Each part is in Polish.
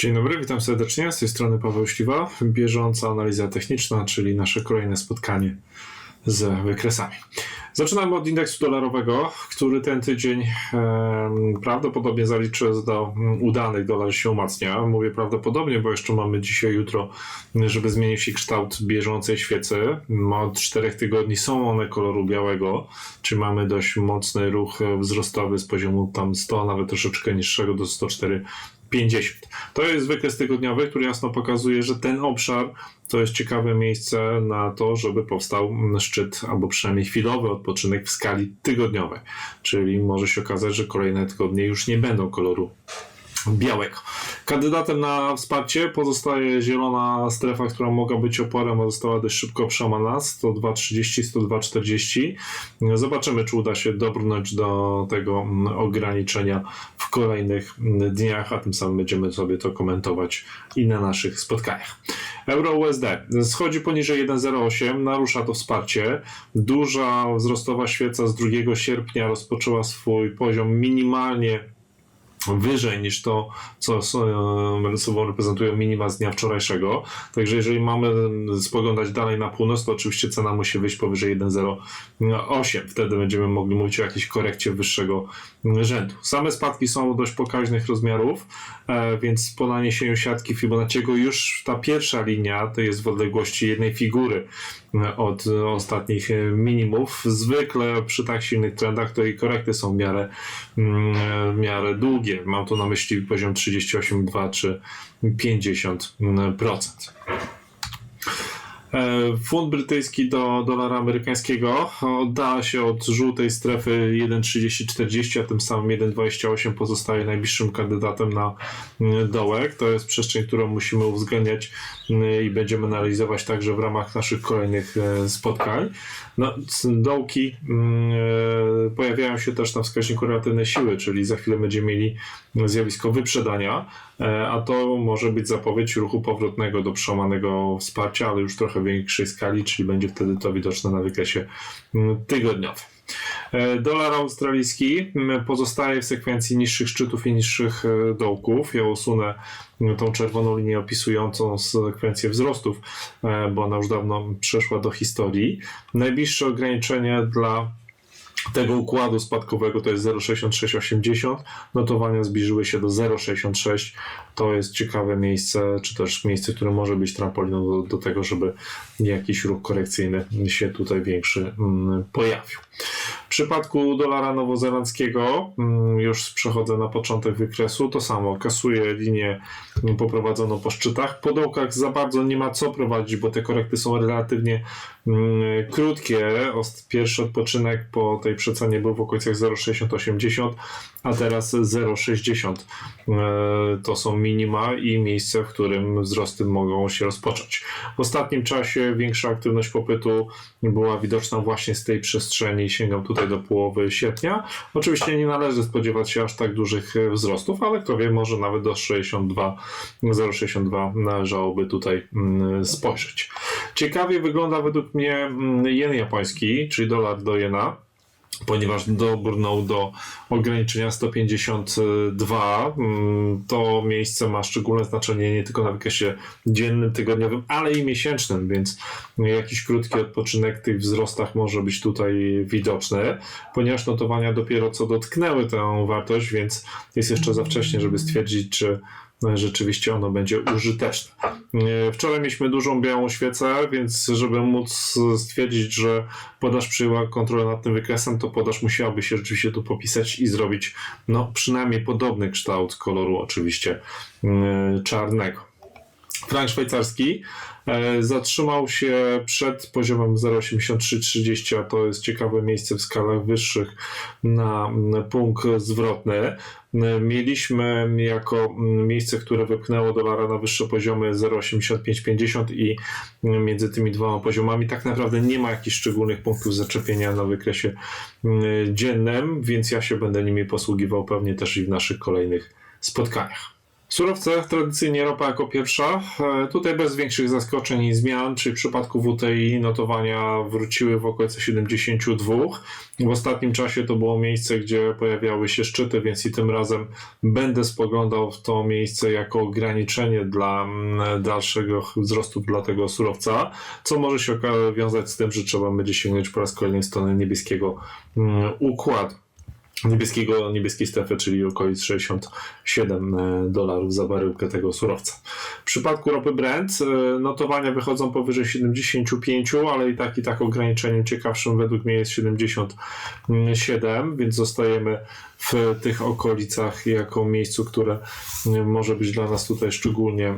Dzień dobry, witam serdecznie. Z tej strony Paweł Śliwa. Bieżąca analiza techniczna, czyli nasze kolejne spotkanie z wykresami. Zaczynamy od indeksu dolarowego, który ten tydzień em, prawdopodobnie zaliczy do mm, udanych. Dolar się umacnia. Mówię prawdopodobnie, bo jeszcze mamy dzisiaj, jutro, żeby zmienił się kształt bieżącej świecy. Od czterech tygodni są one koloru białego, czyli mamy dość mocny ruch e, wzrostowy z poziomu tam 100, nawet troszeczkę niższego do 104. 50. To jest wykres tygodniowy, który jasno pokazuje, że ten obszar to jest ciekawe miejsce na to, żeby powstał szczyt albo przynajmniej chwilowy odpoczynek w skali tygodniowej. Czyli może się okazać, że kolejne tygodnie już nie będą koloru białego. Kandydatem na wsparcie pozostaje zielona strefa, która mogła być oporem, a została dość szybko przełamana 102,30, 102,40. Zobaczymy, czy uda się dobrnąć do tego mm, ograniczenia w kolejnych mm, dniach, a tym samym będziemy sobie to komentować i na naszych spotkaniach. Euro USD schodzi poniżej 1,08, narusza to wsparcie. Duża wzrostowa świeca z 2 sierpnia rozpoczęła swój poziom minimalnie wyżej niż to, co e, sobą reprezentują minima z dnia wczorajszego. Także jeżeli mamy spoglądać dalej na północ, to oczywiście cena musi wyjść powyżej 1,08. Wtedy będziemy mogli mówić o jakiejś korekcie wyższego rzędu. Same spadki są dość pokaźnych rozmiarów, e, więc po naniesieniu siatki Fibonacciego już ta pierwsza linia to jest w odległości jednej figury od ostatnich minimów. Zwykle przy tak silnych trendach to i korekty są w miarę, w miarę długie. Mam tu na myśli poziom 38,2 czy 50%. E, Funt brytyjski do dolara amerykańskiego oddala się od żółtej strefy 1,3040, a tym samym 1,28 pozostaje najbliższym kandydatem na mm, dołek. To jest przestrzeń, którą musimy uwzględniać mm, i będziemy analizować także w ramach naszych kolejnych e, spotkań. No, dołki mm, e, pojawiają się też na wskaźniku relatywnej siły, czyli za chwilę będziemy mieli zjawisko wyprzedania, a to może być zapowiedź ruchu powrotnego do przełamanego wsparcia, ale już trochę większej skali, czyli będzie wtedy to widoczne na wykresie mm, tygodniowym. E, Dolar australijski mm, pozostaje w sekwencji niższych szczytów i niższych e, dołków. Ja usunę mm, tą czerwoną linię opisującą sekwencję wzrostów, e, bo ona już dawno przeszła do historii. Najbliższe ograniczenie dla tego układu spadkowego to jest 0,6680. Notowania zbliżyły się do 0,66. To jest ciekawe miejsce, czy też miejsce, które może być trampoliną do, do tego, żeby jakiś ruch korekcyjny się tutaj większy mm, pojawił. Przypadku dolara nowozelandzkiego, mm, już przechodzę na początek wykresu, to samo, kasuje linię poprowadzoną po szczytach. Po dołkach za bardzo nie ma co prowadzić, bo te korekty są relatywnie mm, krótkie. Pierwszy odpoczynek po tej przecenie był w okolicach 0,6080, a teraz 0,60 e, to są minima i miejsce, w którym wzrosty mogą się rozpocząć. W ostatnim czasie większa aktywność popytu była widoczna właśnie z tej przestrzeni, sięgam tutaj do połowy sierpnia. Oczywiście nie należy spodziewać się aż tak dużych wzrostów, ale kto wie, może nawet do 62, 0,62 należałoby tutaj mm, spojrzeć. Ciekawie wygląda według mnie mm, jen japoński, czyli dolar do jena ponieważ dobrnął do ograniczenia 152. Mm, to miejsce ma szczególne znaczenie nie tylko na wykresie dziennym, tygodniowym, ale i miesięcznym, więc jakiś krótki odpoczynek w tych wzrostach może być tutaj widoczny, ponieważ notowania dopiero co dotknęły tę wartość, więc jest jeszcze za wcześnie, żeby stwierdzić, czy rzeczywiście ono będzie użyteczne. Wczoraj mieliśmy dużą białą świecę, więc żeby móc stwierdzić, że podaż przyjęła kontrolę nad tym wykresem, to podaż musiałaby się rzeczywiście tu popisać i zrobić no, przynajmniej podobny kształt koloru oczywiście mm, czarnego. Frank szwajcarski e, zatrzymał się przed poziomem 0,8330, a to jest ciekawe miejsce w skalach wyższych na punkt zwrotny. Mieliśmy jako miejsce, które wypchnęło dolara na wyższe poziomy 0,8550 i między tymi dwoma poziomami tak naprawdę nie ma jakichś szczególnych punktów zaczepienia na wykresie dziennym, więc ja się będę nimi posługiwał pewnie też i w naszych kolejnych spotkaniach. Surowce, tradycyjnie ropa jako pierwsza. E, Tutaj bez większych zaskoczeń i zmian, czyli w przypadku WTI notowania wróciły w okolice 72. W ostatnim czasie to było miejsce, gdzie pojawiały się szczyty, więc i tym razem będę spoglądał w to miejsce jako ograniczenie dla mm, dalszego wzrostu dla tego surowca, co może się wiązać z tym, że trzeba będzie sięgnąć po raz kolejny w stronę niebieskiego mm, układu niebieskiego, niebieskiej strefy, czyli okolic 67 dolarów za baryłkę tego surowca. W przypadku ropy Brent e, notowania wychodzą powyżej 75, ale i tak i tak ograniczeniem ciekawszym według mnie jest 77, więc zostajemy w tych okolicach jako miejscu, które może być dla nas tutaj szczególnie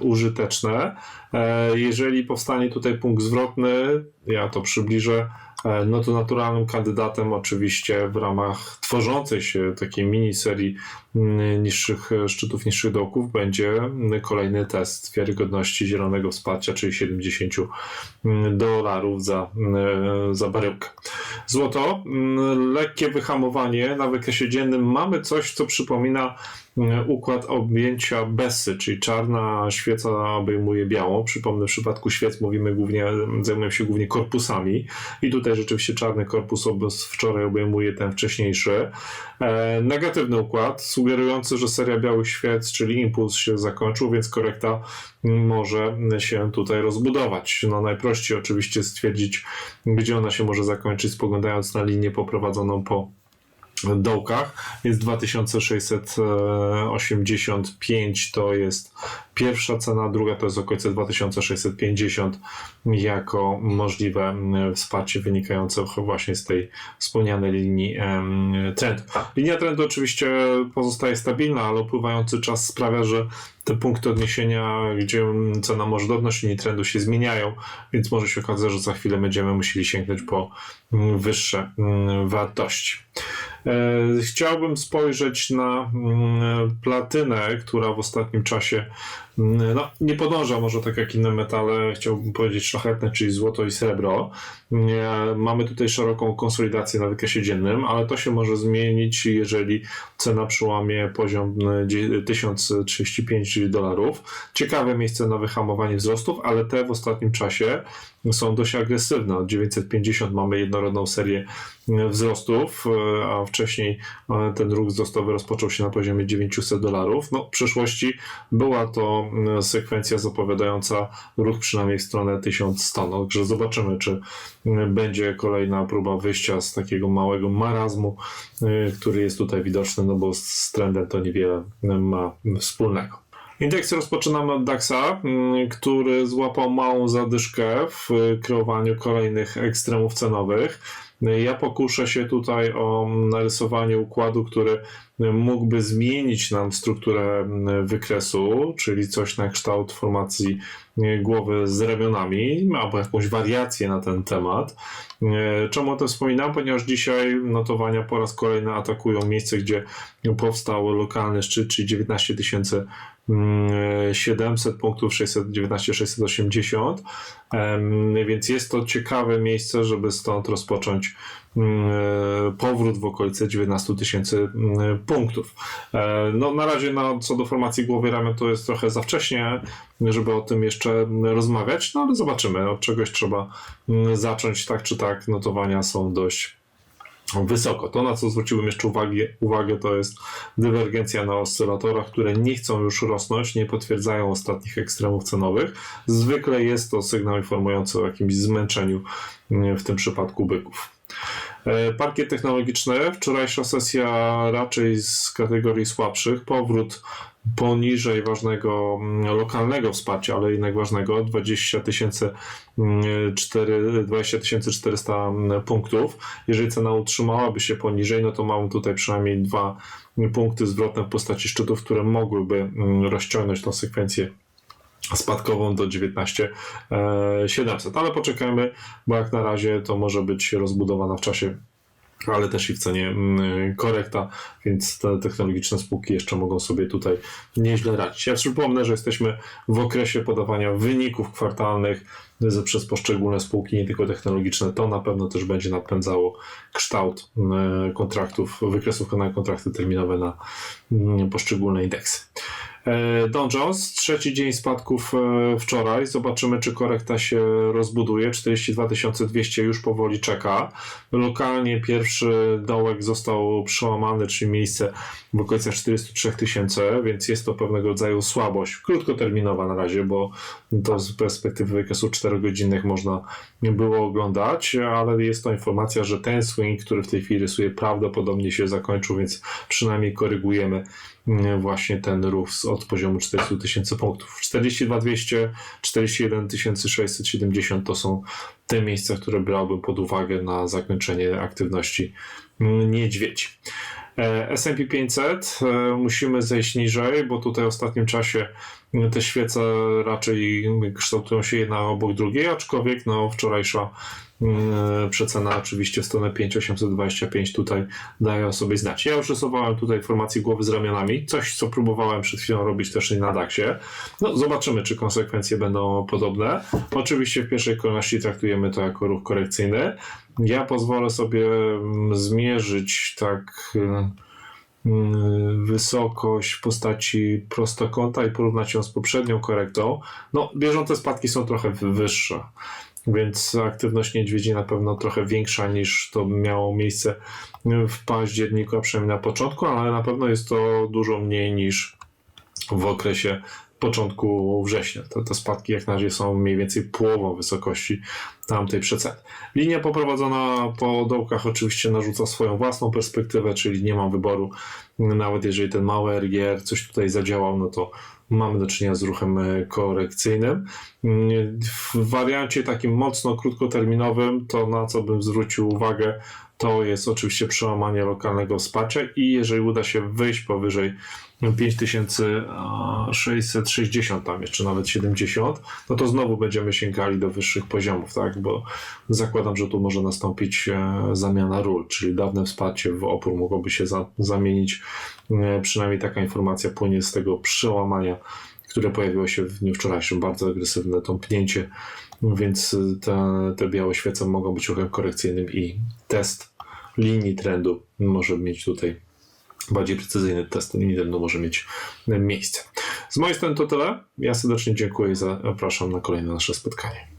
użyteczne. E, Jeżeli powstanie tutaj punkt zwrotny, ja to przybliżę, E, no to naturalnym kandydatem oczywiście w ramach tworzącej się takiej mini serii mm, niższych e, szczytów, niższych dołków będzie mm, kolejny test wiarygodności zielonego wsparcia, czyli 70 mm, dolarów za, e, za baryłkę. Złoto, lekkie wyhamowanie na wykresie dziennym. Mamy coś, co przypomina układ objęcia Bessy, czyli czarna świeca obejmuje białą. Przypomnę, w przypadku świec mówimy głównie, zajmujemy się głównie korpusami i tutaj rzeczywiście czarny korpus wczoraj obejmuje ten wcześniejszy. E, negatywny układ, sugerujący, że seria białych świec, czyli impuls się zakończył, więc korekta może się tutaj rozbudować. No najprościej oczywiście stwierdzić, gdzie ona się może zakończyć, spoglądając na linię poprowadzoną po dołkach, więc 2685 to jest pierwsza cena, druga to jest okolice 2650 jako możliwe wsparcie wynikające właśnie z tej wspomnianej linii trendu. Linia trendu oczywiście pozostaje stabilna, ale upływający czas sprawia, że te punkty odniesienia, gdzie cena może dotknąć linii trendu się zmieniają, więc może się okazać, że za chwilę będziemy musieli sięgnąć po wyższe wartości. E, chciałbym spojrzeć na platynę, która w ostatnim czasie no, nie podąża może tak jak inne metale, chciałbym powiedzieć szlachetne, czyli złoto i srebro. Mamy tutaj szeroką konsolidację na wykresie dziennym, ale to się może zmienić, jeżeli cena przełamie poziom 1035 dolarów. Ciekawe miejsce na wyhamowanie wzrostów, ale te w ostatnim czasie są dość agresywne. Od 950 mamy jednorodną serię wzrostów, a wcześniej ten ruch wzrostowy rozpoczął się na poziomie 900 dolarów. No, w przeszłości była to sekwencja zapowiadająca ruch przynajmniej w stronę 1100. No, także zobaczymy, czy będzie kolejna próba wyjścia z takiego małego marazmu, który jest tutaj widoczny, no bo z trendem to niewiele ma wspólnego. Indeks rozpoczynamy od DAXa, mm, który złapał małą zadyszkę w kreowaniu kolejnych ekstremów cenowych. Ja pokuszę się tutaj o narysowanie układu, który mógłby zmienić nam strukturę wykresu, czyli coś na kształt formacji głowy z ramionami, albo jakąś wariację na ten temat. Czemu o tym wspominam? Ponieważ dzisiaj notowania po raz kolejny atakują miejsce, gdzie powstał lokalny szczyt, czyli 19 tysięcy 700 punktów 619 680 więc jest to ciekawe miejsce, żeby stąd rozpocząć powrót w okolice 19 tysięcy punktów. E, no na razie no, co do formacji głowy ramion to jest trochę za wcześnie, żeby o tym jeszcze rozmawiać, no ale zobaczymy, od czegoś trzeba zacząć, tak czy tak, notowania są dość wysoko. To, na co zwróciłem jeszcze uwagę, uwagę, to jest dywergencja na oscylatorach, które nie chcą już rosnąć, nie potwierdzają ostatnich ekstremów cenowych. Zwykle jest to sygnał informujący o jakimś zmęczeniu, w tym przypadku byków. E, parkiet technologiczny, wczorajsza sesja raczej z kategorii słabszych, powrót poniżej ważnego mm, lokalnego wsparcia, ale jednak ważnego 20 400 mm, punktów. Jeżeli cena utrzymałaby się poniżej, no to mamy tutaj przynajmniej dwa punkty zwrotne w postaci szczytów, które mogłyby mm, rozciągnąć tą sekwencję spadkową do 19700, ale poczekajmy, bo jak na razie to może być rozbudowana w czasie ale też i w cenie mm, korekta, więc te technologiczne spółki jeszcze mogą sobie tutaj nieźle radzić. Ja przypomnę, że jesteśmy w okresie podawania wyników kwartalnych przez poszczególne spółki, nie tylko technologiczne. To na pewno też będzie napędzało kształt mm, kontraktów, wykresów na kontrakty terminowe na mm, poszczególne indeksy. E, Dow Jones, trzeci dzień spadków e, wczoraj. Zobaczymy, czy korekta się rozbuduje. 42 200 już powoli czeka. Lokalnie pierwszy dołek został przełamany, czyli miejsce w okolicach 403 tysięcy, więc jest to pewnego rodzaju słabość. Krótkoterminowa na razie, bo to z perspektywy wykazu 4-godzinnych można było oglądać, ale jest to informacja, że ten swing, który w tej chwili rysuje, prawdopodobnie się zakończył, więc przynajmniej korygujemy mm, właśnie ten ruch z- od poziomu 40 tysięcy punktów. 42 200, 41 670 to są te miejsca, które brałbym pod uwagę na zakończenie aktywności niedźwiedzi. E, S&P 500 e, musimy zejść niżej, bo tutaj w ostatnim czasie te świece raczej kształtują się jedna obok drugiej, aczkolwiek no, wczorajsza mm, przecena oczywiście w stronę 5825 tutaj daje o sobie znać. Ja już rysowałem tutaj formację głowy z ramionami, coś co próbowałem przed chwilą robić też na DAX-ie. No, zobaczymy, czy konsekwencje będą podobne. Oczywiście w pierwszej kolejności traktujemy to jako ruch korekcyjny. Ja pozwolę sobie mm, zmierzyć tak y, wysokość w postaci prostokąta i porównać ją z poprzednią korektą. No, bieżące spadki są trochę wyższe, więc aktywność niedźwiedzi na pewno trochę większa niż to miało miejsce w październiku, a przynajmniej na początku, ale na pewno jest to dużo mniej niż w okresie początku września. Te, te spadki jak na razie są mniej więcej połową wysokości tamtej przeceny. Linia poprowadzona po dołkach oczywiście narzuca swoją własną perspektywę, czyli nie mam wyboru. Nawet jeżeli ten mały RGR coś tutaj zadziałał, no to mamy do czynienia z ruchem e, korekcyjnym. W wariancie takim mocno krótkoterminowym, to na co bym zwrócił uwagę, to jest oczywiście przełamanie lokalnego wsparcia i jeżeli uda się wyjść powyżej 5660 tam jeszcze nawet 70, no to znowu będziemy sięgali do wyższych poziomów, tak? Bo zakładam, że tu może nastąpić e, zamiana ról, czyli dawne wsparcie w opór mogłoby się za, zamienić. E, Przynajmniej taka informacja płynie z tego przełamania, które pojawiło się w dniu wczorajszym, bardzo agresywne tąpnięcie, więc te, te białe świece mogą być ruchem korekcyjnym i test linii trendu może mieć tutaj bardziej precyzyjny test linii trendu może mieć miejsce. Z mojej strony to tyle. Ja serdecznie dziękuję i zapraszam na kolejne nasze spotkanie.